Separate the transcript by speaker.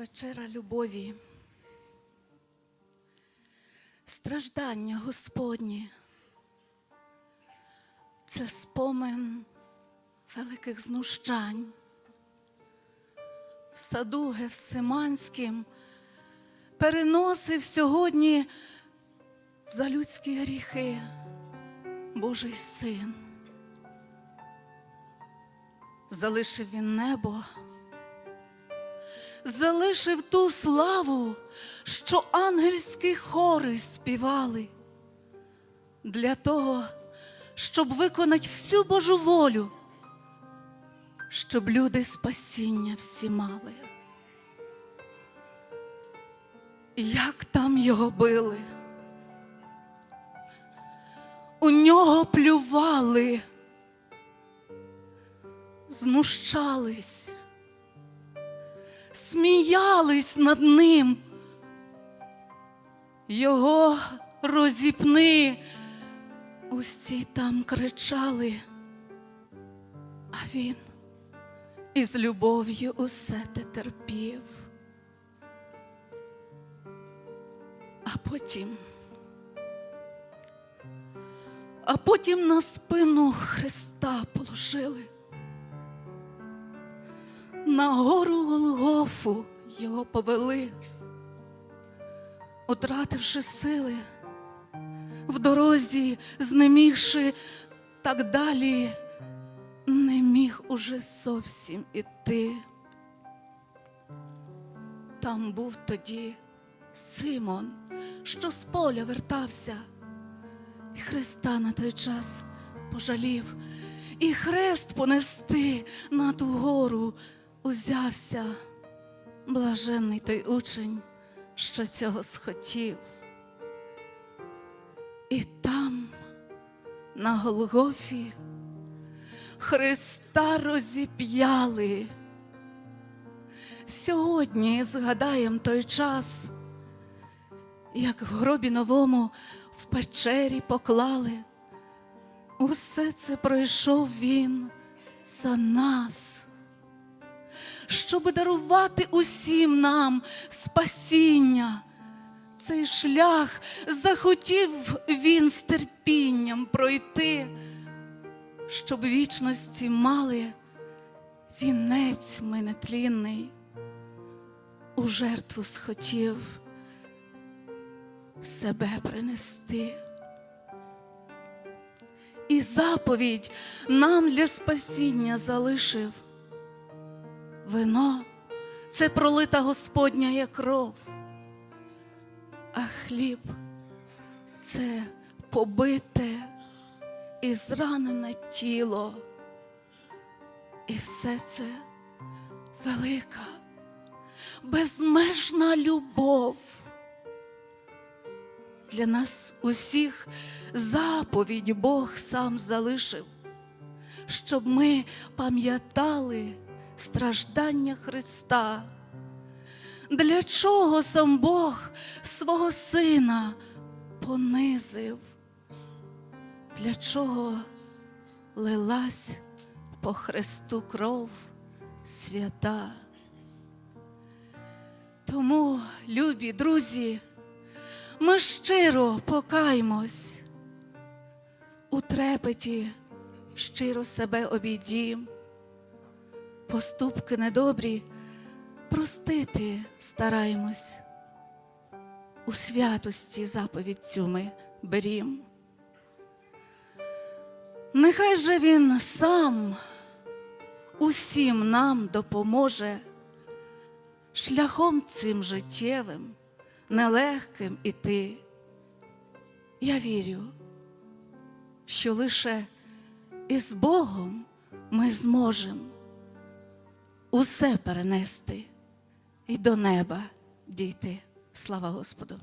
Speaker 1: вечера любові, страждання Господні. Це спомин великих знущань. В саду Гевсиманським переносив сьогодні за людські гріхи Божий син. Залишив він небо, залишив ту славу, що ангельські хори співали, для того, щоб виконати всю Божу волю, щоб люди спасіння всі мали. Як там його били? У нього плювали, знущались, сміялись над ним. Його розіпни, усі там кричали, а він із любов'ю усе те терпів. А потім, а потім на спину Христа положили. На гору Голгофу його повели, утративши сили, в дорозі, знемігши так далі, не міг уже зовсім іти. Там був тоді Симон, що з поля вертався, і Христа на той час пожалів, і хрест понести на ту гору узявся. Блаженний той учень, що цього схотів. І там, на Голгофі, Христа розіп'яли. Сьогодні згадаєм той час, як в гробі новому в печері поклали. Усе це пройшов він за нас, щоб дарувати усім нам спасіння. Цей шлях захотів він з терпінням пройти, щоб вічності мали вінець ми нетлінний, у жертву схотів себе принести. І заповідь нам для спасіння залишив. Вино це пролита Господня кров, а хліб це побите і зранене тіло. І все це велика, безмежна любов. Для нас усіх заповідь Бог сам залишив, щоб ми пам'ятали страждання Христа. Для чого сам Бог свого Сина понизив? Для чого лилась по Христу кров свята? Тому, любі друзі, ми щиро покаймось, у трепеті щиро себе обійдім, поступки недобрі простити стараємось, у святості заповідь цю ми берім. Нехай же він сам усім нам допоможе шляхом цим життєвим, нелегким іти. Я вірю, що лише із Богом ми зможемо усе перенести і до неба дійти. Слава Господу!